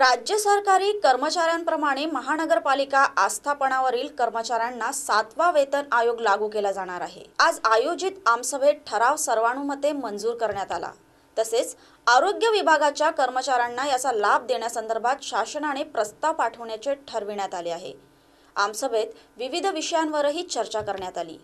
राज्य सरकारी कर्मचाऱ्यांप्रमाणे महानगरपालिका आस्थापनावरील कर्मचाऱ्यांना सातवा वेतन आयोग लागू केला जाणार आहे. आज आयोजित आमसभेत ठराव सर्वानुमते मंजूर करण्यात आला. तसेच आरोग्य विभागाच्या कर्मचाऱ्यांना याचा लाभ देण्यासंदर्भात शासनाने प्रस्ताव पाठवण्याचे ठरविण्यात आले आहे. आमसभेत विविध विषयांवरही चर्चा करण्यात आली.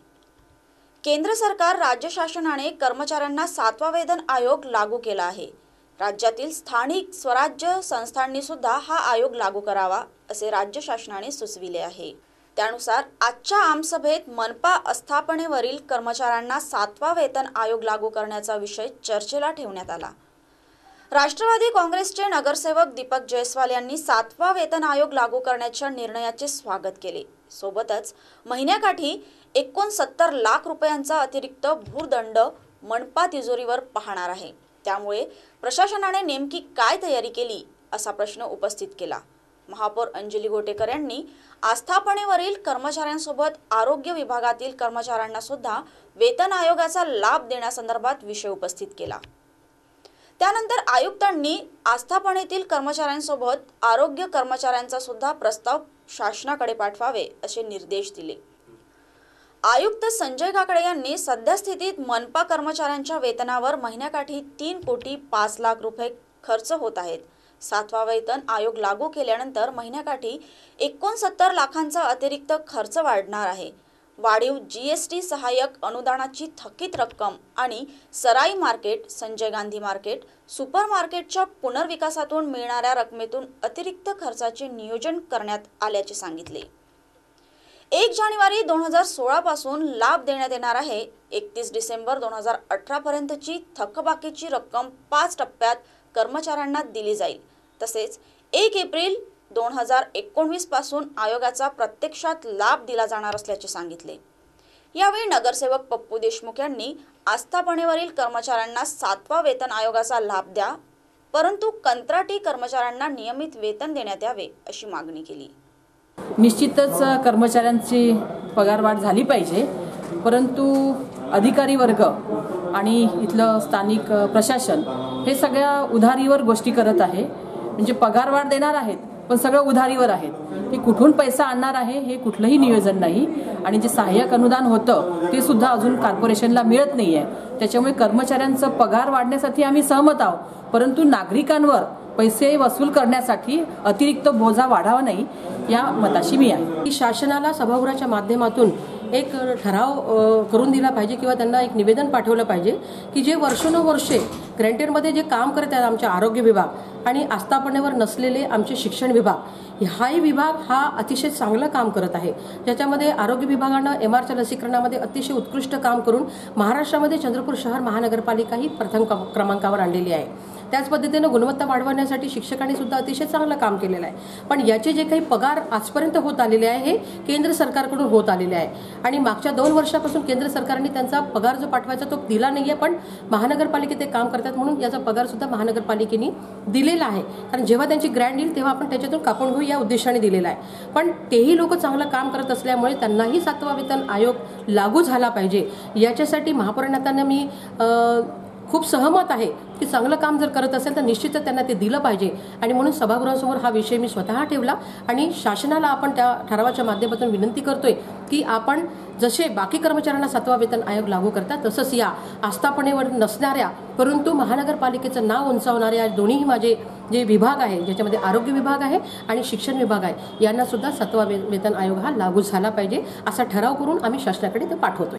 केंद्र सरकार राज्य शासनाने कर्मचाऱ्यांना सातवा वेतन आयोग लागू केला आहे. राज्यातील स्थानिक स्वराज्य संस्थांनी सुद्धा हा आयोग लागू करावा असे राज्य शासनाने सुचविले आहे. त्यानुसार आजच्या आमसभेत मनपा आस्थापनेवरील कर्मचाऱ्यांना सातवा वेतन आयोग लागू करण्याचा विषय चर्चेला ठेवण्यात आला. राष्ट्रवादी काँग्रेसचे नगरसेवक दीपक जयस्वाल यांनी सातवा वेतन आयोग लागू करण्याच्या निर्णयाचे स्वागत केले. सोबतच महिन्याकाठी एकोणसत्तर लाख रुपयांचा अतिरिक्त भूर्दंड मनपा तिजोरीवर पाहणार आहे. त्यामुळे प्रशासनाने नेमकी काय तयारी केली असा प्रश्न उपस्थित केला. महापौर अंजली गोटेकर यांनी आस्थापनेवरील कर्मचाऱ्यांसोबत आरोग्य विभागातील कर्मचाऱ्यांना सुद्धा वेतन आयोगाचा लाभ देण्यासंदर्भात विषय उपस्थित केला. त्यानंतर आयुक्तांनी आस्थापनेतील कर्मचाऱ्यांसोबत आरोग्य कर्मचाऱ्यांचा सुद्धा प्रस्ताव शासनाकडे पाठवावे असे निर्देश दिले. आयुक्त संजय काकडे यांनी सध्या स्थितीत मनपा कर्मचाऱ्यांच्या वेतनावर महिन्याकाठी तीन कोटी पाच लाख रुपये खर्च होत आहेत. सातवा वेतन आयोग लागू केल्यानंतर महिन्याकाठी एकोणसत्तर लाखांचा अतिरिक्त खर्च वाढणार आहे. वाढीव जी एस टी सहाय्यक अनुदानाची थकीत रक्कम आणि Sarai market Sanjay Gandhi market super मार्केटच्या पुनर्विकासातून मिळणाऱ्या रकमेतून अतिरिक्त खर्चाचे नियोजन करण्यात आल्याचे सांगितले. एक जानेवारी दोन हजार सोळा पासून लाभ देण्यात येणार आहे. एकतीस डिसेंबर दोन हजार अठरा पर्यंतची थकबाकीची रक्कम पाच टप्प्यात कर्मचाऱ्यांना दिली जाईल. तसेच एक एप्रिल दोन हजार एकोणवीसपासून आयोगाचा प्रत्यक्षात लाभ दिला जाणार असल्याचे सांगितले. यावेळी नगरसेवक पप्पू देशमुख यांनी आस्थापनेवरील कर्मचाऱ्यांना सातवा वेतन आयोगाचा लाभ द्या परंतु कंत्राटी कर्मचाऱ्यांना नियमित वेतन देण्यात यावे अशी मागणी केली. निश्चितच कर्मचाऱ्यांची पगारवाढ झाली पाहिजे. परंतु अधिकारी वर्ग आणि इथलं स्थानिक प्रशासन हे सगळ्या उधारीवर गोष्टी करत आहे. म्हणजे पगारवाढ देणार आहेत पण सगळं उधारीवर आहेत. की कुठून पैसा आणणार आहे हे कुठलंही नियोजन नाही. आणि जे सहाय्यक अनुदान होतं ते सुद्धा अजून कॉर्पोरेशनला मिळत नाही आहे त्याच्यामुळे कर्मचाऱ्यांचं पगार वाढण्यासाठी आम्ही सहमत आहोत. परंतु नागरिकांवर पैसे वसूल करण्यासाठी अतिरिक्त बोजा वाढावा नाही या मताशी मी आहे. की शासनाला सभागृहाच्या माध्यमातून एक ठराव करून दिला पाहिजे किंवा त्यांना एक निवेदन पाठवलं पाहिजे की जे वर्षानुवर्षे ग्रँटेडमध्ये जे काम करत आहेत आमचे आरोग्य विभाग आणि आस्थापनेवर नसलेले आमचे शिक्षण विभाग हाही विभाग हा अतिशय चांगलं काम करत आहे. ज्याच्यामध्ये आरोग्य विभागानं एम आरच्या लसीकरणामध्ये अतिशय उत्कृष्ट काम करून महाराष्ट्रामध्ये चंद्रपूर शहर महानगरपालिका ही प्रथम क्रम- क्रमांकावर आणलेली आहे. त्याच पद्धतीनं गुणवत्ता वाढवण्यासाठी शिक्षकांनी सुद्धा अतिशय चांगलं काम केलेलं आहे. पण याचे जे काही पगार आजपर्यंत होत आलेले आहे हे केंद्र सरकारकडून होत आलेले आहे. आणि मागच्या दोन वर्षापासून केंद्र सरकारने त्यांचा पगार जो पाठवायचा तो दिला नाही आहे पण महानगरपालिकेत ते काम करतात म्हणून याचा पगार सुद्धा महानगरपालिकेने दिलेला आहे. कारण जेव्हा त्यांची ग्रँड येईल तेव्हा आपण त्याच्यातून कापून घेऊ या उद्देशाने दिलेला आहे. पण तेही लोक चांगलं काम करत असल्यामुळे त्यांनाही सातवा वेतन आयोग लागू झाला पाहिजे. याच्यासाठी महापौरांना मी खूप सहमत आहे की चांगलं काम जर करत असेल तर निश्चितच त्यांना ते दिलं पाहिजे. आणि म्हणून सभागृहासमोर हा विषय मी स्वतः ठेवला. आणि शासनाला आपण त्या ठरावाच्या माध्यमातून विनंती करतोय की आपण जसे बाकी कर्मचाऱ्यांना सातवा वेतन आयोग लागू करतात तसंच या आस्थापनेवर नसणाऱ्या परंतु महानगरपालिकेचं नाव उंचावणाऱ्या दोन्ही माझे जे विभाग आहे ज्याच्यामध्ये आरोग्य विभाग आहे आणि शिक्षण विभाग आहे यांना सुद्धा सातवा वे- वेतन आयोग हा लागू झाला पाहिजे असा ठराव करून आम्ही शासनाकडे ते पाठवतोय.